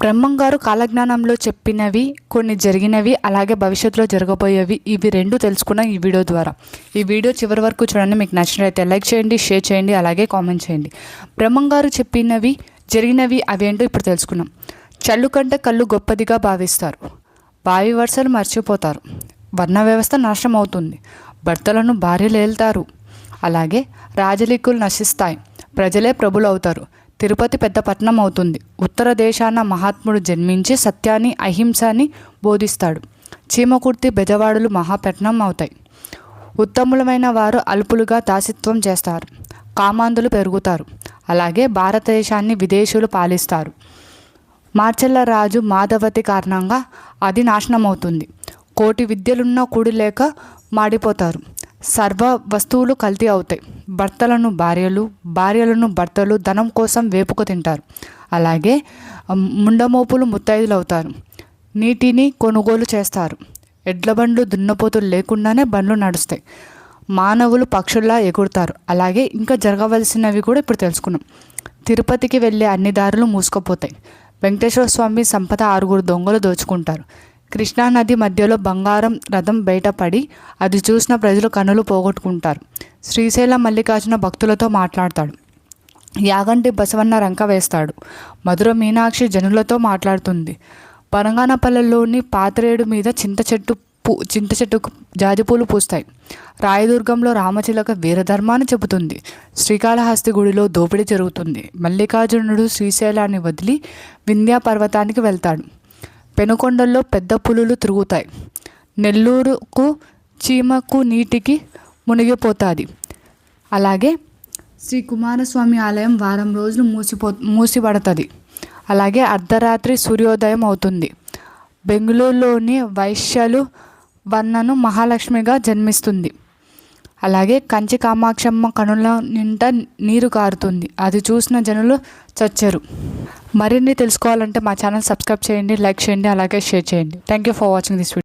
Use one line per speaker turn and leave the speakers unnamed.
బ్రహ్మం గారు కాలజ్ఞానంలో చెప్పినవి కొన్ని జరిగినవి అలాగే భవిష్యత్తులో జరగబోయేవి. ఇవి రెండు తెలుసుకున్న ఈ వీడియో ద్వారా. ఈ వీడియో చివరి వరకు చూడండి. మీకు నచ్చినట్లయితే లైక్ చేయండి షేర్ చేయండి అలాగే కామెంట్ చేయండి. బ్రహ్మం గారు చెప్పినవి జరిగినవి అవేంటో ఇప్పుడు తెలుసుకున్నాం చల్లు కంటే కళ్ళు గొప్పదిగా భావిస్తారు. భావి వరుసలు మర్చిపోతారు. వర్ణ వ్యవస్థ నాశనం అవుతుంది. భర్తలను భార్యలు ఏళ్తారు అలాగే రాజలీకులు నశిస్తాయి. ప్రజలే ప్రభులు అవుతారు. తిరుపతి పెద్ద పట్టణం అవుతుంది. ఉత్తర దేశాన మహాత్ముడు జన్మించి సత్యాన్ని అహింసని బోధిస్తాడు. చీమకుర్తి బెజవాడలు మహాపట్నం అవుతాయి. ఉత్తములమైన వారు అల్పులుగా దాసిత్వం చేస్తారు. కామాంధులు పెరుగుతారు. అలాగే భారతదేశాన్ని విదేశీయులు పాలిస్తారు. మార్చెల్ల రాజు మాధవతి కారణంగా అది నాశనమవుతుంది. కోటి విద్యలున్నా కూడి లేక మాడిపోతారు. సర్వ వస్తువులు కల్తీ అవుతాయి. భర్తలను భార్యలు భార్యలను భర్తలు ధనం కోసం వేపుకు తింటారు. అలాగే ముండమోపులు ముత్తైదులు అవుతారు నీటిని కొనుగోలు చేస్తారు. ఎడ్ల బండ్లు దున్నపోతులు లేకుండానే బండ్లు నడుస్తాయి. మానవులు పక్షుల్లా ఎగురుతారు. అలాగే ఇంకా జరగవలసినవి కూడా ఇప్పుడు తెలుసుకున్నాం. తిరుపతికి వెళ్ళే అన్ని దారులు మూసుకుపోతాయి. వెంకటేశ్వర స్వామి సంపద ఆరుగురు దొంగలు దోచుకుంటారు. కృష్ణానది మధ్యలో బంగారం రథం బయటపడి అది చూసిన ప్రజలు కనులు పోగొట్టుకుంటారు. శ్రీశైల మల్లికార్జున భక్తులతో మాట్లాడతాడు. యాగంటి బసవన్న రంక వేస్తాడు. మధుర మీనాక్షి జనులతో మాట్లాడుతుంది. పరంగానపల్లెలోని పాతరేడు మీద చింత చెట్టు పూ చింత చెట్టుకు జాజిపూలు పూస్తాయి. రాయదుర్గంలో రామచిలక వీరధర్మాన్ని చెబుతుంది. శ్రీకాళహస్తి గుడిలో దోపిడీ జరుగుతుంది. మల్లికార్జునుడు శ్రీశైలాన్ని వదిలి వింధ్యా పర్వతానికి వెళ్తాడు. పెనుకొండల్లో పెద్ద పులులు తిరుగుతాయి. నెల్లూరుకు చీమకు నీటికి మునిగిపోతుంది. అలాగే శ్రీ కుమారస్వామి ఆలయం వారం రోజులు మూసిపో మూసిపడుతుంది. అలాగే అర్ధరాత్రి సూర్యోదయం అవుతుంది. బెంగళూరులోని వైశ్యలు వర్ణను మహాలక్ష్మిగా జన్మిస్తుంది. అలాగే కంచి కామాక్షమ్మ కనుల నింట నీరు కారుతుంది. అది చూసిన జనులు చచ్చరు. మరిన్ని తెలుసుకోవాలంటే మా ఛానల్ సబ్స్క్రైబ్ చేయండి లైక్ చేయండి అలాగే షేర్ చేయండి. Thank you for watching this video